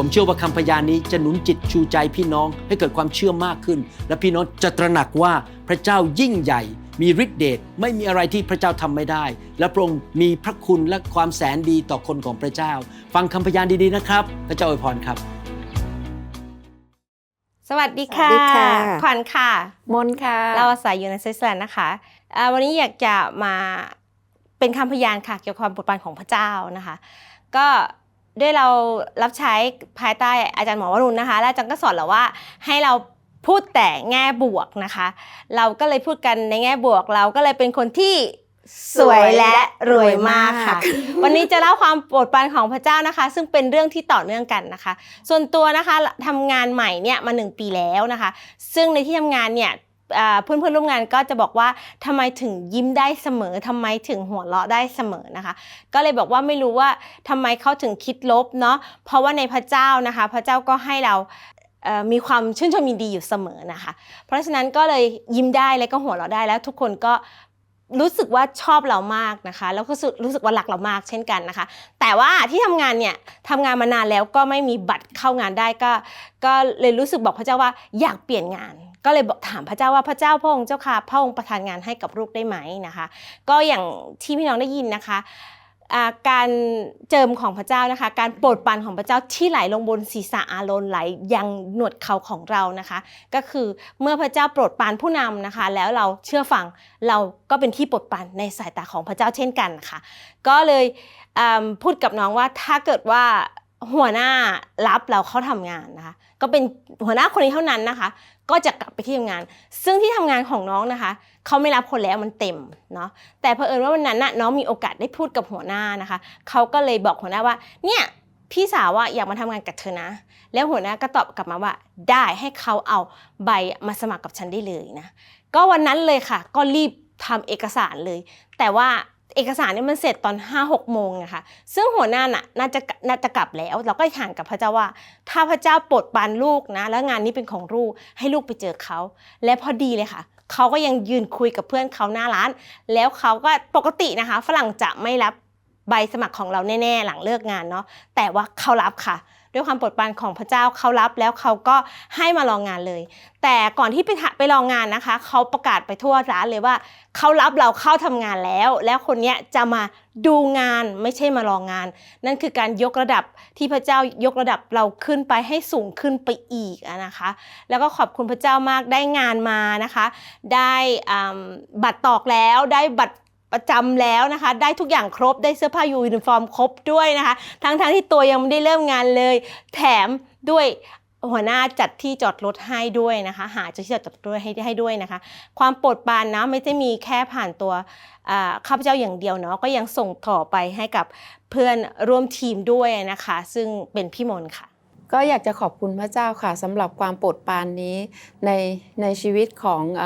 ผมเชื่อว่าคำพยานนี้จะหนุนจิตชูใจพี่น้องให้เกิดความเชื่อมากขึ้น และพี่น้องจะตระหนักว่าพระเจ้ายิ่งใหญ่ มีฤทธิเดชไม่มีอะไรที่พระเจ้าทำไม่ได้ และพระองค์มีพระคุณและความแสนดีต่อคนของพระเจ้า ฟังคำพยานดีๆนะครับ พระเจ้าอวยพรครับ สวัสดีค่ะสวัสดีค่ะ ขวัญค่ะ มนค่ะ เราอาศัยอยู่ในสวิตเซอร์แลนด์นะคะอ่าวันนี้อยากจะมาเป็นคำพยานค่ะเกี่ยวกับความโปรดปรานของพระเจ้านะคะ ก็ ด้วยเรารับใช้ภายใต้อาจารย์หมอวรุณนะคะ และอาจารย์ก็สอนเราว่าให้เราพูดแต่แง่บวกนะคะ เราก็เลยพูดกันในแง่บวก เราก็เลยเป็นคนที่สวยและรวยมากค่ะ วันนี้จะเล่าความโปรดปรานของพระเจ้านะคะ ซึ่งเป็นเรื่องที่ต่อเนื่องกันนะคะ ส่วนตัวนะคะทำงานใหม่เนี่ยมาหนึ่งปีแล้วนะคะ ซึ่งในที่ทำงานเนี่ยอ่า เพื่อนเพื่อนๆร่วมงานก็จะบอกว่าทำไมถึงยิ้มได้เสมอทำไมถึงหัวเราะได้เสมอนะคะ ก็เลยบอกว่าไม่รู้ว่าทำไมเขาถึงคิดลบเนาะเพราะว่าในพระเจ้านะคะ พระเจ้าก็ให้เราเอ่อมีความชื่นชมยินดีอยู่เสมอนะคะ เพราะฉะนั้นก็เลยยิ้มได้และก็หัวเราะได้แล้วทุกคนก็รู้สึกว่าชอบเรามากนะคะ แล้วก็รู้สึกรู้สึกว่ารักเรามากเช่นกันนะคะ แต่ว่าที่ทำงานเนี่ยทำงานมานานแล้วก็ไม่มีบัตรเข้างานได้ก็ ก็เลยรู้สึกบอกพระเจ้าว่าอยากเปลี่ยนงาน ก็เลยบอกถามพระเจ้าว่าพระเจ้าพระองค์เจ้าค่ะพระองค์ประทานงานให้กับลูกได้ไหมนะคะ ก็อย่างที่พี่น้องได้ยินนะคะาการเจิมของพระเจ้านะคะ การโปรดปรานของพระเจ้าที่ไหลลงบนศีรษะอาโรนไหลยังหนวดเขาของเรานะคะ ก็คือเมื่อพระเจ้าโปรดปรานผู้นำนะคะ แล้วเราเชื่อฟังเราก็เป็นที่โปรดปรานในสายตาของพระเจ้าเช่นกันค่ะ ก็เลยพูดกับน้องว่าถ้าเกิดว่า หัวหน้ารับเราเข้าทำงานนะคะ ก็เป็นหัวหน้าคนนี้เท่านั้นนะคะ ก็จะกลับไปที่ทำงาน ซึ่งที่ทำงานของน้องนะคะเขาไม่รับคนแล้วมันเต็มเนาะแต่เผอิญว่าวันนั้นน่ะน้องมีโอกาสได้พูดกับหัวหน้านะคะเขาก็เลยบอกหัวหน้าว่า เนี่ยพี่สาวว่าอยากมาทำงานกับเธอนะ แล้วหัวหน้าก็ตอบกลับมาว่า ได้ให้เขาเอาใบมาสมัครกับฉันได้เลยนะก็วันนั้นเลยค่ะ ก็รีบทำเอกสารเลย แต่ว่า เอกสารเนี่ยมันเสร็จตอน5้าหกโมงนะคะซึ่งหัวหน้าน่ะน่าจะน่าจะกลับแล้ว เราก็ถามกับพระเจ้าว่า ถ้าพระเจ้าโปรดปานลูกนะ แล้วงานนี้เป็นของลูกให้ลูกไปเจอเขา และพอดีเลยค่ะเขาก็ยังยืนคุยกับเพื่อนเขาหน้าร้าน แล้วเขาก็ปกตินะคะ ฝรั่งจะไม่รับใบสมัครของเราแน่ ๆ หลังเลิกงานเนาะแต่ว่าเขารับค่ะ ด้วยความโปรดปรานของพระเจ้าเขารับแล้วเขาก็ให้มาลองงานเลย แต่ก่อนที่ไปไปลองงานนะคะเขาประกาศไปทั่วร้านเลยว่าเขารับเราเข้าทำงานแล้ว แล้วคนนี้จะมาดูงานไม่ใช่มาลองงาน นั่นคือการยกระดับที่พระเจ้ายกระดับเราขึ้นไปให้สูงขึ้นไปอีกนะคะ แล้วก็ขอบคุณพระเจ้ามากได้งานมานะคะ ได้บัตรตอกแล้วได้บัตร ประจำแล้วนะคะ ได้ทุกอย่างครบได้เสื้อผ้ายูนิฟอร์มครบด้วยนะคะ ทั้งๆทที่ตัวยังไม่ได้เริ่มงานเลย แถมด้วยหัวหน้าจัดที่จอดรถให้ด้วยนะคะ หาที่จอดรถให้ให้ด้วยนะคะ ความโปรดปรานนะไม่ได้มีแค่ผ่านตัวข้าพเจ้าอย่างเดียวเนาะก็ยังส่งต่อไปให้กับเพื่อนร่วมทีมด้วยนะคะ ซึ่งเป็นพี่มนค่ะ ก็อยากจะขอบคุณพระเจ้าค่ะสำหรับความโปรดปรานนี้ในในชีวิตของอ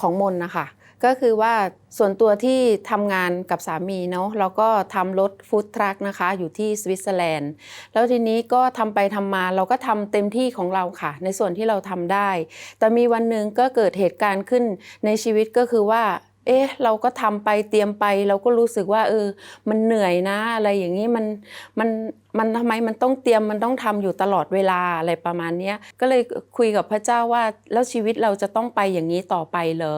ของมนนะคะ ก็คือว่าส่วนตัวที่ทำงานกับสามีเนาะเราก็ทำรถฟู้ดทรัคนะคะอยู่ที่สวิตเซอร์แลนด์ แล้วทีนี้ก็ทำไปทำมาเราก็ทำเต็มที่ของเราค่ะ ในส่วนที่เราทำได้ แต่มีวันหนึ่งก็เกิดเหตุการณ์ขึ้นในชีวิตก็คือว่า เอ๊ะ เราก็ทำไปเตรียมไป เราก็รู้สึกว่า เออ มันเหนื่อยนะ อะไรอย่างนี้มันมันมันทำไมมันต้องเตรียมมันต้องทำอยู่ตลอดเวลาอะไรประมาณนี้ก็เลยคุยกับพระเจ้าว่าแล้วชีวิตเราจะต้องไปอย่างนี้ต่อไปเหรอ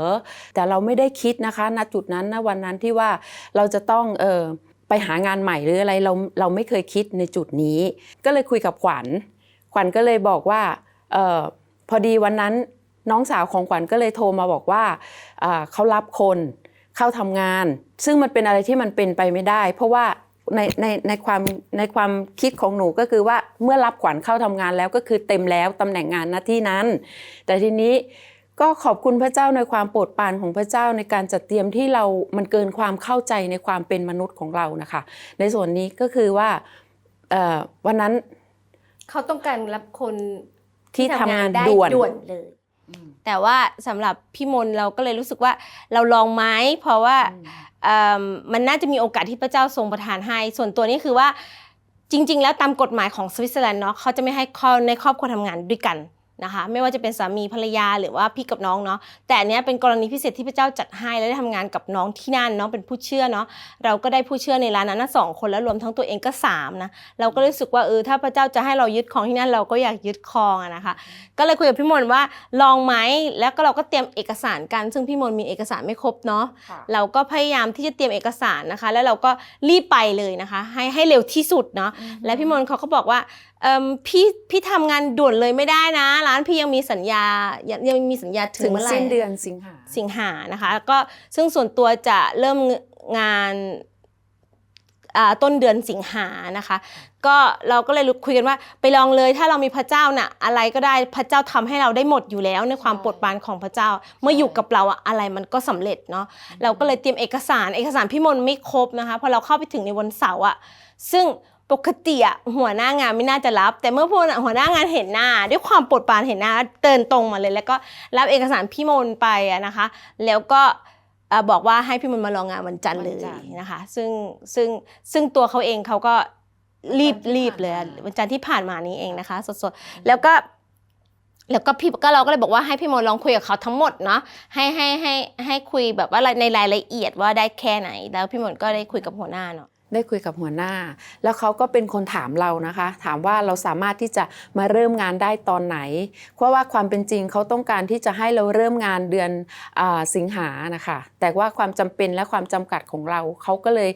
แต่เราไม่ได้คิดนะคะณจุดนั้นนะวันนั้นที่ว่าเราจะต้องเออไปหางานใหม่หรืออะไรเราเราไม่เคยคิดในจุดนี้ ก็เลยคุยกับขวัญ ขวัญก็เลยบอกว่าเออพอดีวันนั้น น้องสาวของขวัญก็เลยโทรมาบอกว่าอ่าเขารับคนเข้าทำงาน ซึ่งมันเป็นอะไรที่มันเป็นไปไม่ได้ เพราะว่าในในในความในความคิดของหนูก็คือว่าเมื่อรับขวัญเข้าทำงานแล้วก็คือเต็มแล้วตำแหน่งงานหน้าที่นั้น แต่ทีนี้ก็ขอบคุณพระเจ้าในความโปรดปรานของพระเจ้าในการจัดเตรียมที่เรา มันเกินความเข้าใจในความเป็นมนุษย์ของเรานะคะ ในส่วนนี้ก็คือว่าเอ่อวันนั้นเขาต้องการรับคนที่ทำงานได้ด่วนด่วนเลย แต่ว่าสำหรับพี่มนต์เราก็เลยรู้สึกว่าเราลองไหมเพราะว่าเอิ่มมันน่าจะมีโอกาสที่พระเจ้าทรงประทานให้ ส่วนตัวนี้คือว่าจริง ๆ แล้วตามกฎหมายของสวิตเซอร์แลนด์เนาะเขาจะไม่ให้เข้าในครอบครัวทำงานด้วยกัน นะคะ ไม่ว่าจะเป็นสามีภรรยาหรือว่าพี่กับน้องเนาะแต่อันเนี้ยเป็นกรณีพิเศษที่พระเจ้าจัดให้และได้ทำงานกับน้องที่นั่นน้องเป็นผู้เชื่อเนาะเราก็ได้ผู้เชื่อในร้านนั้นนะสองคนแล้วรวมทั้งตัวเองก็สามนะเราก็รู้สึกว่าเออถ้าพระเจ้าจะให้เรายึดครองที่นั่นเราก็อยากยึดครองอะนะคะ ก็เลยคุยกับพี่มนต์ว่าลองไหมแล้วก็เราก็เตรียมเอกสารกัน ซึ่งพี่มนต์มีเอกสารไม่ครบเนาะเราก็พยายามที่จะเตรียมเอกสารนะคะ แล้วเราก็รีบไปเลยนะคะ ให้ให้เร็วที่สุดเนาะและพี่มนต์เขาก็บอกว่าเอิ่ม พี่พี่ทำงานด่วนเลยไม่ได้นะ ร้านพี่ยังมีสัญญายังยังมีสัญญาถึถึงงเมื่อไหร่สิ้นเดือนสิงหาสิงหานะคะก็ซึ่งส่วนตัวจะเริ่มงานอ่าต้นเดือนสิงหานะคะ ก็เราก็เลยคุยกันว่าไปลองเลยถ้าเรามีพระเจ้าน่ะอะไรก็ได้พระเจ้าทำให้เราได้หมดอยู่แล้วในความใช่โปรดปรานของพระเจ้า เมื่ออยู่กับเราอะอะไรมันก็สำเร็จเนาะเราก็เลยเตรียมเอกสารเอกสารพี่มนต์ไม่ครบนะคะพอเราเข้าไปถึงในวันเสาร์อะซึ่ง ปกติอะหัวหน้างานไม่น่าจะรับ แต่เมื่อพวกหัวหน้างานเห็นหน้า ด้วยความโปรดปรานเห็นหน้าเดินตรงมาเลย แล้วก็รับเอกสารพี่มนต์ไปอะนะคะ แล้วก็เอ่อบอกว่าให้พี่มนต์มาลองงานวันจันทร์เลยวันจันทร์นะคะ ซึ่งซึ่งซึ่งตัวเขาเองเขาก็รีบวันที่รีบเลยผ่านมาวันจันทร์ที่ผ่านมานี้เองนะคะ สดๆแล้วก็แล้วก็พี่ก็เราก็เลยบอกว่าให้พี่มนต์ลองคุยกับเขาทั้งหมดเนาะให้ให้ให้ให้คุยแบบว่าในรายละเอียดว่าได้แค่ไหน แล้วพี่มนต์ก็ได้คุยกับหัวหน้าเนาะ ได้คุยกับหัวหน้า แล้วเขาก็เป็นคนถามเรานะคะ ถามว่าเราสามารถที่จะมาเริ่มงานได้ตอนไหน เพราะว่าความเป็นจริงเขาต้องการที่จะให้เราเริ่มงานเดือนอสิงหานะคะ แต่ว่าความจำเป็นและความจำกัดของเราเขาก็เลย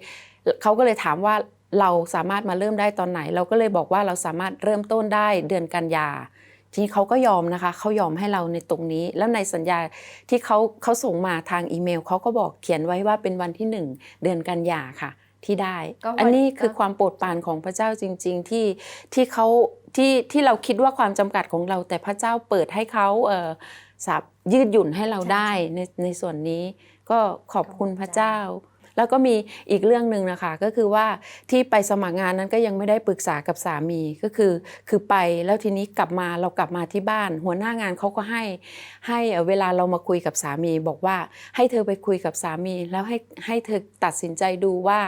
เขาก็เลยถามว่าเราสามารถมาเริ่มได้ตอนไหน เราก็เลยบอกว่าเราสามารถเริ่มต้นได้เดือนกันยาทีนี้เขาก็ยอมนะคะเขายอมให้เราในตรงนี้ แล้วในสัญญาที่เขาเขาส่งมาทางอีเมลเขาก็บอกเขียนไว้ว่าเป็นวันที่หนึ่งเดือนกันยาค่ะ ที่ได้ก็วันอันนี้คือก็ความโปรดปรานของพระเจ้าจริง ๆ ที่ที่เขาที่ที่เราคิดว่าความจำกัดของเรา แต่พระเจ้าเปิดให้เขาเอ่อสับยืดหยุ่นให้เราได้ในในส่วนนี้ ก็ขอบคุณพระเจ้า แล้วก็มีอีกเรื่องหนึ่งนะคะก็คือว่าที่ไปสมัครงานนั้นก็ยังไม่ได้ปรึกษากับสามีก็คือ คือไปแล้วทีนี้กลับมาเรากลับมาที่บ้าน หัวหน้างานเขาก็ให้ให้เอ่อเวลาเรามาคุยกับสามี บอกว่าให้เธอไปคุยกับสามี แล้วให้ให้เธอตัดสินใจดูว่า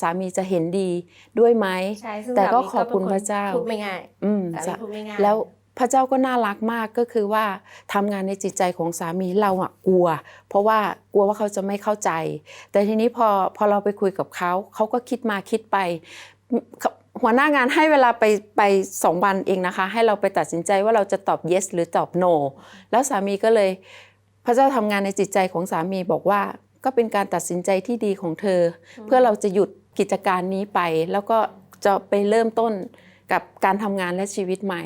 สามีจะเห็นดีด้วยไหมใช่ซึ่งแต่ก็สามีขอบคุณป็นนพระเจ้าพูดไม่ง่ายอืมสามีจะพูดไม่ง่ายแล้ว พระเจ้าก็น่ารักมากก็คือว่าทำงานในจิตใจของสามีเราอะกลัว เพราะว่ากลัวว่าเขาจะไม่เข้าใจ แต่ทีนี้พอพอเราไปคุยกับเขาเขาก็คิดมาคิดไปหัวหน้างานให้เวลาไปไปสองวันเองนะคะ ให้เราไปตัดสินใจว่าเราจะตอบ yes หรือตอบ no แล้วสามีก็เลย พระเจ้าทำงานในจิตใจของสามีบอกว่า ก็เป็นการตัดสินใจที่ดีของเธอ เพื่อเราจะหยุดกิจการนี้ไป แล้วก็จะไปเริ่มต้นกับการทำงานและชีวิตใหม่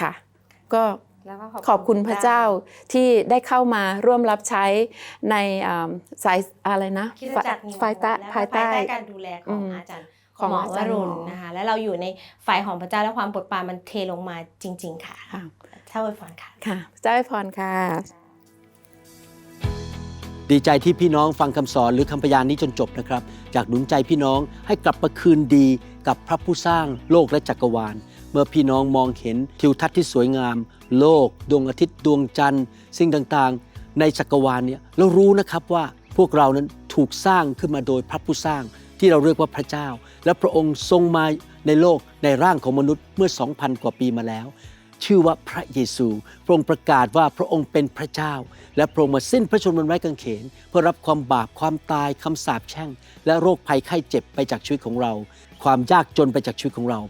ค่ะก็แล้วก็ขอบคุณพระเจ้าที่ได้เข้ามาร่วมรับใช้ในอ่าสายอะไรนะคริดจักรนิวภายใต้และภายใต้การดูแลขอืองมอาจารย์ของหมออาวจารย์รุณหมอนะคะและเราอยู่ในฝ่ายของพระเจ้าและความโปรดปรานมันเทลงมาจริง ๆ ค่ะค่ะเท่าไว้ฟังค่ะค่ะพระเจ้าให้พรค่ะ ดีใจที่พี่น้องฟังคำสอนหรือคำพยานนี้จนจบนะครับ จากหนุนใจพี่น้องให้กลับมาคืนดีกับพระผู้สร้างโลกและจักรวาล เมื่อพี่น้องมองเห็นทิวทัศน์ที่สวยงาม โลก ดวงอาทิตย์ดวงจันทร์ สิ่งต่างๆ ในจักรวาลเนี่ยเรารู้นะครับว่าพวกเรานั้นถูกสร้างขึ้นมาโดยพระผู้สร้างที่เราเรียกว่าพระเจ้า และพระองค์ทรงมาในโลกในร่างของมนุษย์เมื่อ 2,000 กว่าปีมาแล้ว ชื่อว่าพระเยซู พระองค์ประกาศว่าพระองค์เป็นพระเจ้า และพระองค์มาสิ้นพระชนม์บนไม้กางเขน เพื่อรับความบาปความตายคำสาปแช่ง และโรคภัยไข้เจ็บไปจากชีวิตของเรา ความยากจนไปจากชีวิตของเรา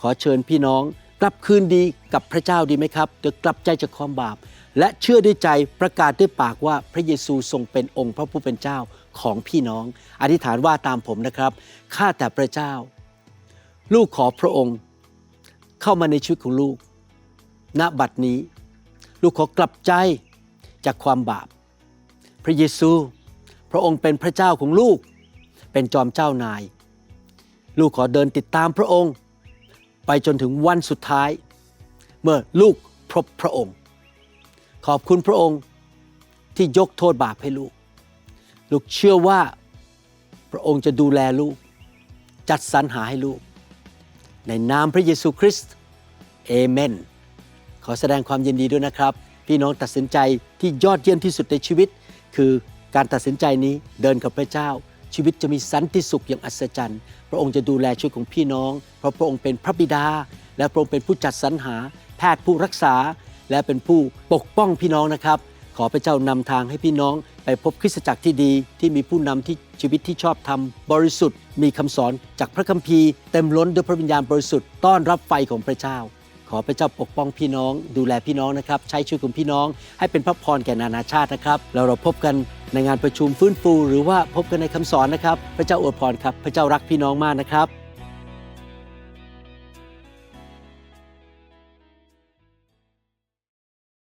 ขอเชิญพี่น้องกลับคืนดีกับพระเจ้าดีไหมครับเดี๋ยวกลับใจจากความบาป และเชื่อด้วยใจประกาศด้วยปากว่าพระเยซูทรงเป็นองค์พระผู้เป็นเจ้าของพี่น้อง อธิษฐานว่าตามผมนะครับข้าแต่พระเจ้า ลูกขอพระองค์ เข้ามาในชีวิตของลูก ณบัดนี้ ลูกขอกลับใจจากความบาป พระเยซู พระองค์เป็นพระเจ้าของลูก เป็นจอมเจ้านาย ลูกขอเดินติดตามพระองค์ ไปจนถึงวันสุดท้าย เมื่อลูกพบพระองค์ ขอบคุณพระองค์ที่ยกโทษบาปให้ลูก ลูกเชื่อว่าพระองค์จะดูแลลูก จัดสรรหาให้ลูก ในนามพระเยซูคริสต์เอเมน ขอแสดงความยินดีด้วยนะครับ พี่น้องตัดสินใจที่ยอดเยี่ยมที่สุดในชีวิต คือการตัดสินใจนี้เดินกับพระเจ้า ชีวิตจะมีสันติสุขอย่างอัศจรรย์ พระองค์จะดูแลชีวิตของพี่น้อง เพราะพระองค์เป็นพระบิดา และพระองค์เป็นผู้จัดสรรหา แพทย์ผู้รักษา และเป็นผู้ปกป้องพี่น้องนะครับ ขอพระเจ้านำทางให้พี่น้อง ไปพบคริสตจักรที่ดี ที่มีผู้นำที่ชีวิตที่ชอบธรรมบริสุทธิ์ มีคำสอนจากพระคัมภีร์เต็มล้นด้วยพระวิญญาณบริสุทธิ์ต้อนรับไฟของพระเจ้า ขอพระเจ้าปกป้องพี่น้อง ดูแลพี่น้องนะครับ ใช้ชีวิตของพี่น้อง ให้เป็นพระพรแก่นานาชาตินะครับแล้วเราพบกัน ในงานประชุมฟื้นฟู หรือว่าพบกันในคำสอนนะครับ พระเจ้าอวยพรครับ พระเจ้ารักพี่น้องมากนะครับ